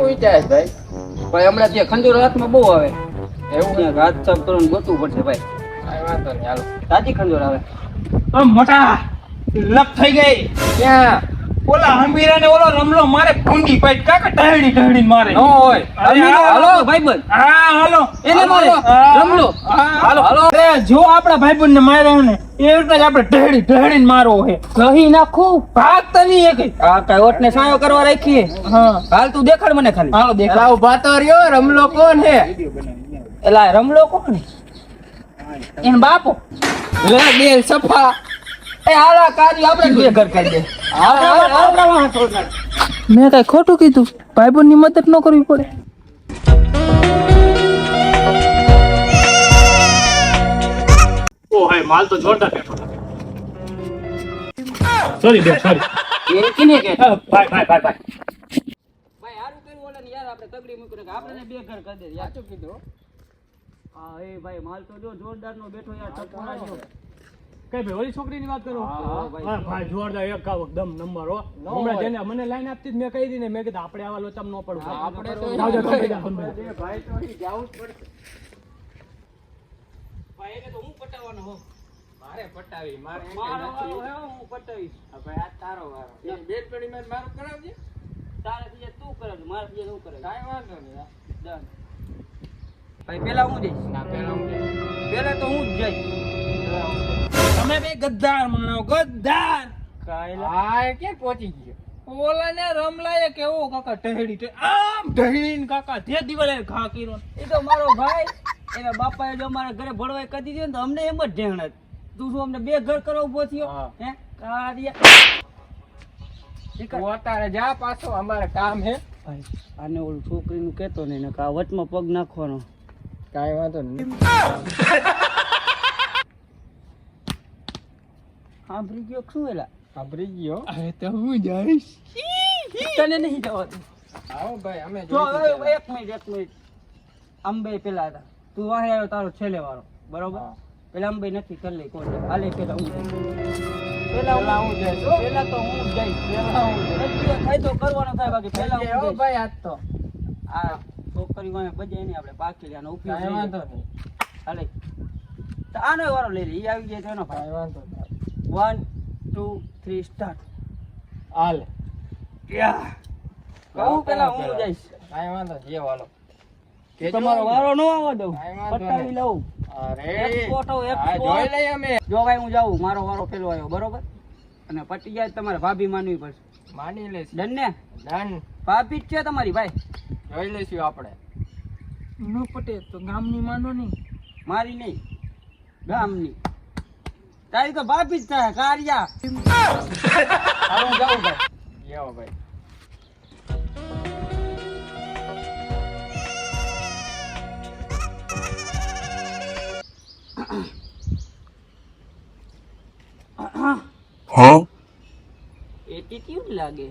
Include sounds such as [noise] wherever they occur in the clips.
હું વિચાર ભાઈ ભાઈ હમણાં ત્યાં ખંજોર હાથમાં બહુ આવે. એવું હાથ સાફ કરવાનું ગોતવું પડશે ભાઈ. કાંઈ વાંધો નહીં હાલો. સાચી ખંજોર આવે. મોટા લપ થઈ ગઈ. ક્યાં? ઓલા હંબીરા ને ઓલો રમલો મારે ભૂંડી પાઈ કાકા ટહણી ટહણી મારે? ન હોય. હાલો. હાલો ભાઈબંધ. હા હાલો. એને મારે. રમલો. હાલો. હાલો. અરે જો આપણા ભાઈબંધ ને માર્યો ને એ રીતે જ આપણે ઢેડી ઢેડીને મારવો હે કહી નાખું ભાગતા નહીં એક. આ કઈ ઓટને સાયો કરવા રાખીએ? હા. હાલ તું દેખાડ મને ખાલી. હાલો દેખા એલા ઊભા રહ્યો રમલો કોણ હે એલા રમલો કોણ એન બાપો. લે બેલ સફા. એ હાલા કાજી આપણે બે ઘર કરી દે. મેં કઈ ખોટું કીધું? ભાઈબંધની મદદ ન કરવી પડે. ઓહે માલ તો જોરદાર બેઠો સોરી બે સોરી એ કિને કે. ભાઈ ભાઈ ભાઈ ભાઈ. ભાઈ હારું કર્યું ઓલા ને યાર આપણે તગડી મૂકીને કે આપણે બે ઘર કરી દે. યાર કીધું? હા એ ભાઈ માલ તો જો જોરદાર નો બેઠો યાર ટકોરા જો કઈ ભાઈ ઓલી છોકરીની વાત કરો? હા, હા, ભાઈ. જોરદાર એક દમ નંબર હો. હમણાં જેને મને લાઈન આપતી જ મેં કહી દીધી મેં કીધું આપણે આવા લોચામ ન પડવું. આપણે તો જાઓ, જાઓ, તમે જાઓ, તમે જાઓ. ભાઈ તો અહીં જ પડશે. ભાઈ એને તો હું પટાવવાનો હો. મારે પટાવી મારે એક મારો નથી. વારો હે હું પટાવીશ. ભાઈ આ તારો વારો. એ બેનપણી માં મારું કરાવજે. તારે બીજે તું કરે મારે બીજે કરે કાઈ વાંધો નહીં ડન. ભાઈ પેલા હું જઈશ. ના પેલા હું જઈશ. પેલા તો હું જ હું જઈશ. તમે બે ગદ્દાર માણો ગદ્દાર. કાયલા. ક્યાં પહોંચી ગયો. ઓલા ને રમલાએ કેવો કાકા ટહેડી ટે આમ ઢહીને કાકા જે દિવાલે ઘા કર્યો એ તો મારો ભાઈ એના બાપાએ જો અમારા ઘરે ભળવાઈ કરી દીધી ને તો અમને એમ જ ઢેણ જ તું શું અમને બે ઘર કરો ઊભો થયો? હે. કાર્ય. તું અત્યારે જા પાછો અમારે કામ હે. ભાઈ આને ઓલું છોકરીનું કહેતો નહીં ને કા વચમાં પગ નાખવાનો. કાંઈ વાંધો નહીં. [laughs] સાંભળી ગયો શું એલા સાંભળી ગયો અરે તો હું જઈશ તને નહીં જવાતું આવો ભાઈ અમે જો હવે એક મિનિટ એક મિનિટ અંબે પેલા હતા તું વાહે આવ્યો તારો છેલ્લે વાળો બરોબર. પેલા અંબે નથી કરી લઈ કોણ છે પેલા હું જઈશ. પેલા હું જઈશ. પેલા તો હું જ જઈશ પેલા હું જઈશ. થાય તો કરવાનો થાય બાકી પેલા હું જઈશ. ભાઈ આજ તો આ છોકરી વાંહે બજે નહીં આપણે પાકી લે આનો ઉપયોગ કાંઈ નહીં. વાંધો નહીં હાલે તો આનો વારો લઈ લે ઈ આવી જાય તો એનો ભાઈ વાંધો નહીં વન ટુ થ્રી સ્ટાર્ટ હાલ. કહું પેલા હું જઈશ. કાંઈ વાંધો જે વાલો તમારો વારો ન આવવા દઉં. પટાવી લઉં. અરે હો, જોઈ લઈએ અમે. જો ભાઈ હું જાઉં. મારો વારો પેલો આવ્યો બરોબર? અને પટી જાય તમારે ભાભી માનવી પડશે. માની લઈશ. ડન ને? ડન. ભાભી જ છે તમારી ભાઈ. જોઈ લઈશું આપણે. નો પટે તો ગામની માનો નહીં. મારી નહીં. ગામની. તારી તો ભાભી જ થાય કારિયા હાલો હું જાઉં ભાઈ જેવો ભાઈ એટીટ્યુડ લાગે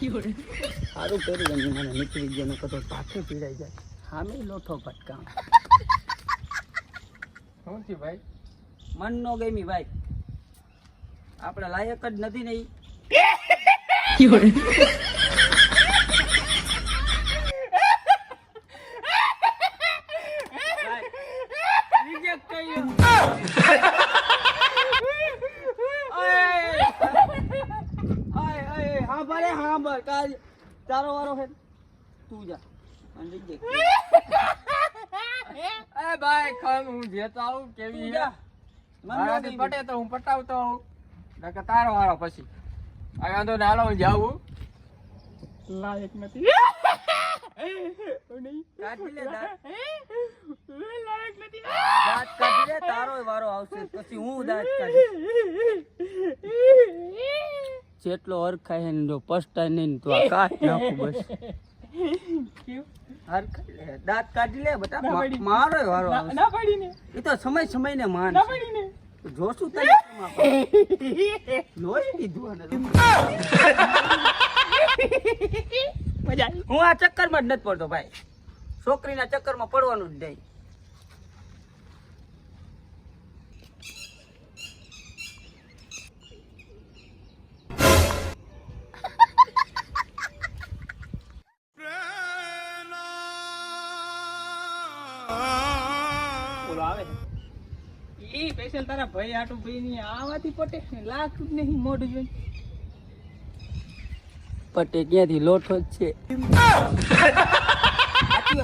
સારું કર્યું મને નીકળી ગયો નકર તો પાછું પીડાઈ જાય. સામે લોઠો પટકા શું છે ભાઈ? મન નો ગમી ભાઈ. આપણે લાયક જ નથી ને ઓય, હાંભળ કાજ ચારો કાલ તારો વારો છે તું જા. અને કર્યું. એ ભાઈ ખમ હું જેતો આવું કેવી જા. મન નથી મારાથી પટે તો હું પટાવતો આવું નકર તારો વાળો પછી. આ વાંધો ને હાલો હું જાઉં લાયક નથી. કાઢી કાઢી તારોય વારો આવશે. પછી હું દાંત કાઢીશ. [laughs] જેટલો હરખાય ને જો પસ્તાય નહીં તો આ કાટ નાખું બસ. દાંત કાઢી લે બટા. મારો વારો ના પડી એ તો સમય સમય ને માન ના પડી જોશું તને લોહી હું આ ચક્કરમાં જ નથી પડતો ભાઈ. છોકરીના ચક્કરમાં પડવાનું જ નહીં. ઈ સ્પેશિયલ તારા ભાઈ આટું ભાઈ ની આવાથી પટે ને લાખ નહીં મોઢું જોઈ પટે ક્યાંથી? લોઠો જ છે.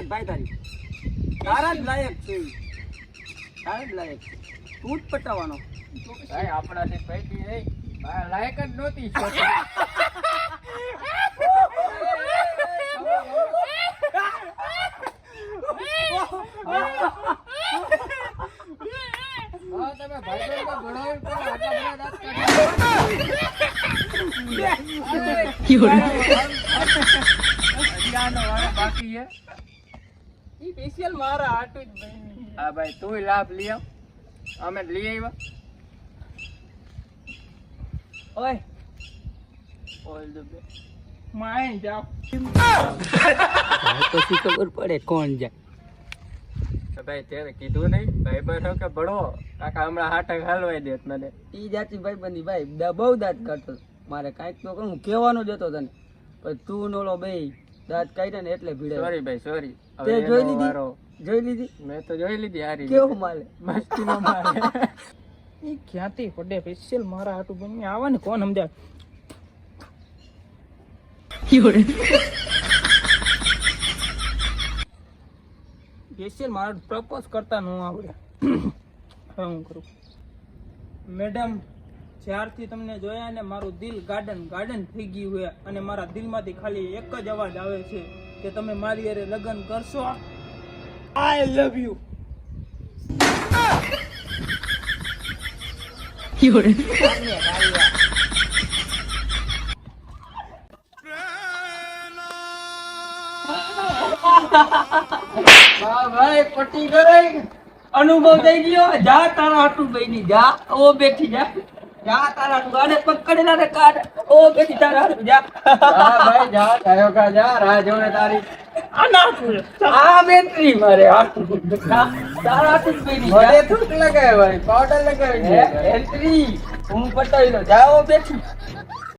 ભાઈ તારી. તારા જ લાયક છે. તારા જ લાયક છે. તું જ પટાવાનો ભાઈ આપણાથી પૈકી ભાઈ લાયક જ નહોતી. [laughs] [laughs] છોકરી. હા, તમે ભાઈબંધને ભણાવી પણ આટલા બધા દાંત કાઢ્યા. હજી આનો વારો બાકી લાભ લઈ આવ અમે લઈ આવ્યા ઓય ઓલ ધ બેસ્ટ માય જાવ પછી ખબર પડે કોણ જાય ભાઈ તે કીધું નહીં. ભાઈ બનો કે ભણો. કાકા હમણાં હાટક હાલવાઈ દેત મને. ઈ જાતિ ભાઈ બંધી ભાઈ દા- બહુ દાંત કરતો મારે કાંઈક તો હું કહેવાનું જ હતો તને. પણ તું નોલો ભાઈ બે દાંત કાઢ્યા ને એટલે ભીડે. સોરી ભાઈ સોરી તે જોઈ લીધી? જોઈ લીધી? મેં તો જોઈ લીધી હારી કેવું માલે? મસ્તી નો ઈ ક્યાંથી પડે? સ્પેશિયલ મારા આટું ભાઈ આવે ને કોણ સમજાય સ્પેશિયલ મારા પ્રપોઝ કરતા ન આવડે. હવે હું કરું. મેડમ જ્યારથી તમને જોયા ને મારું દિલ ગાર્ડન ગાર્ડન થઈ ગયું છે અને મારા દિલમાંથી ખાલી એક જ અવાજ આવે છે કે તમે મારી અરે લગ્ન કરશો? આઈ લવ યુ હા ભાઈ પટી ગઈ અનુભવ થઈ ગયો. જા તારા હાટું ભાઈ ની જા. ઓ બેઠી જા. જા તારા હાટું. ગાડે પકડેલા ને કાઢ. ઓ બેઠી તારા હાટું જા. હા ભાઈ જા તારો કા જા. રાહ જોવે તારી. આના આ બેટરી મારે હાટું. તારા હાટું ભાઈ ની જા. થૂક લગાવે ભાઈ પાવડર લગાવી છે એન્ટ્રી. હું પટાવી લો. જાઓ બેઠી